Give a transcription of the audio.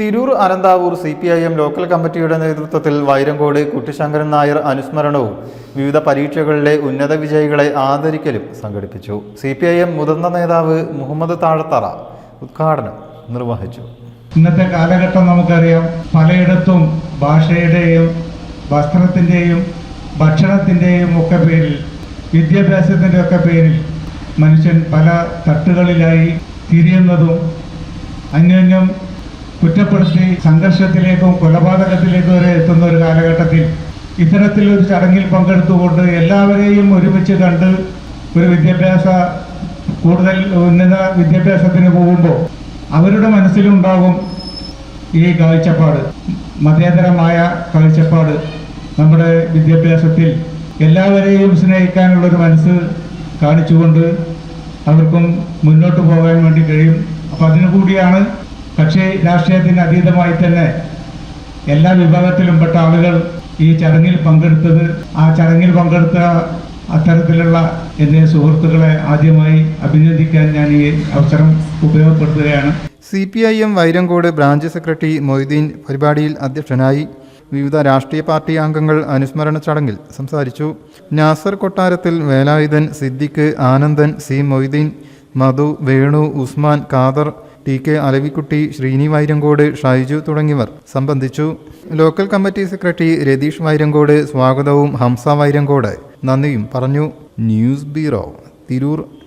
Tirur Ananthavoor C P I M local കമ്മിറ്റിയുടെ നേതൃത്വത്തിൽ വൈരങ്കോട് കുട്ടിശങ്കരൻ നായർ അനുസ്മരണവും വിവിധ പരീക്ഷകളിലെ ഉന്നത വിജയികളെ ആദരിക്കലും സംഘടിപ്പിച്ചു. സി പി ഐ എം മുതിർന്ന നേതാവ് മുഹമ്മദ് താഴത്തറ ഉദ്ഘാടനം നിർവഹിച്ചു. ഇന്നത്തെ കാലഘട്ടം നമുക്കറിയാം പലയിടത്തും ഭാഷയുടെയും വസ്ത്രത്തിന്റെയും ഭക്ഷണത്തിന്റെയും ഒക്കെ പേരിൽ വിദ്യാഭ്യാസത്തിന്റെ ഒക്കെ പേരിൽ മനുഷ്യൻ പല തട്ടുകളിലായി തിരിയുന്നതും അന്യോന്യം കുറ്റപ്പെടുത്തി സംഘർഷത്തിലേക്കും കൊലപാതകത്തിലേക്കും വരെ എത്തുന്ന ഒരു കാലഘട്ടത്തിൽ ഇത്തരത്തിലൊരു ചടങ്ങിൽ പങ്കെടുത്തുകൊണ്ട് എല്ലാവരെയും ഒരുമിച്ച് കണ്ട് ഒരു വിദ്യാഭ്യാസ കൂടുതൽ ഉന്നത വിദ്യാഭ്യാസത്തിന് പോകുമ്പോൾ അവരുടെ മനസ്സിലുണ്ടാകും ഈ കാഴ്ചപ്പാട് മതേതരമായ കാഴ്ചപ്പാട് നമ്മുടെ വിദ്യാഭ്യാസത്തിൽ എല്ലാവരെയും സ്നേഹിക്കാനുള്ളൊരു മനസ്സ് കാണിച്ചുകൊണ്ട് അവർക്കും മുന്നോട്ട് പോകാൻ വേണ്ടി കഴിയും. അപ്പം അതിനു കൂടിയാണ് കക്ഷി രാഷ്ട്രീയത്തിന് അതീതമായി തന്നെ എല്ലാ വിഭാഗത്തിലും പെട്ട ആളുകൾ ഈ ചടങ്ങിൽ പങ്കെടുത്തത് ആ ചടങ്ങിൽ പങ്കെടുത്ത അത്തരത്തിലുള്ള എന്റെ സുഹൃത്തുക്കളെ ആദ്യമായി അഭിനന്ദിക്കാൻ ഞാൻ ഈ അവസരം ഉപയോഗപ്പെടുത്തുകയാണ്. C P I M Vairankode branch secretary Moideen പരിപാടിയിൽ അധ്യക്ഷനായി വിവിധ രാഷ്ട്രീയ പാർട്ടി അംഗങ്ങൾ അനുസ്മരണ ചടങ്ങിൽ സംസാരിച്ചു. നാസർ കൊട്ടാരത്തിൽ Velayudhan Siddique Anandan C Moideen Madhu Venu Usman Khader T K Alavikutty Sreeni Vairankode Shaiju തുടങ്ങിയവർ സംബന്ധിച്ചു. Local committee secretary Ratheesh Vairankode സ്വാഗതവും ഹംസ വൈരങ്കോട് നന്ദിയും പറഞ്ഞു. News bureau Tirur.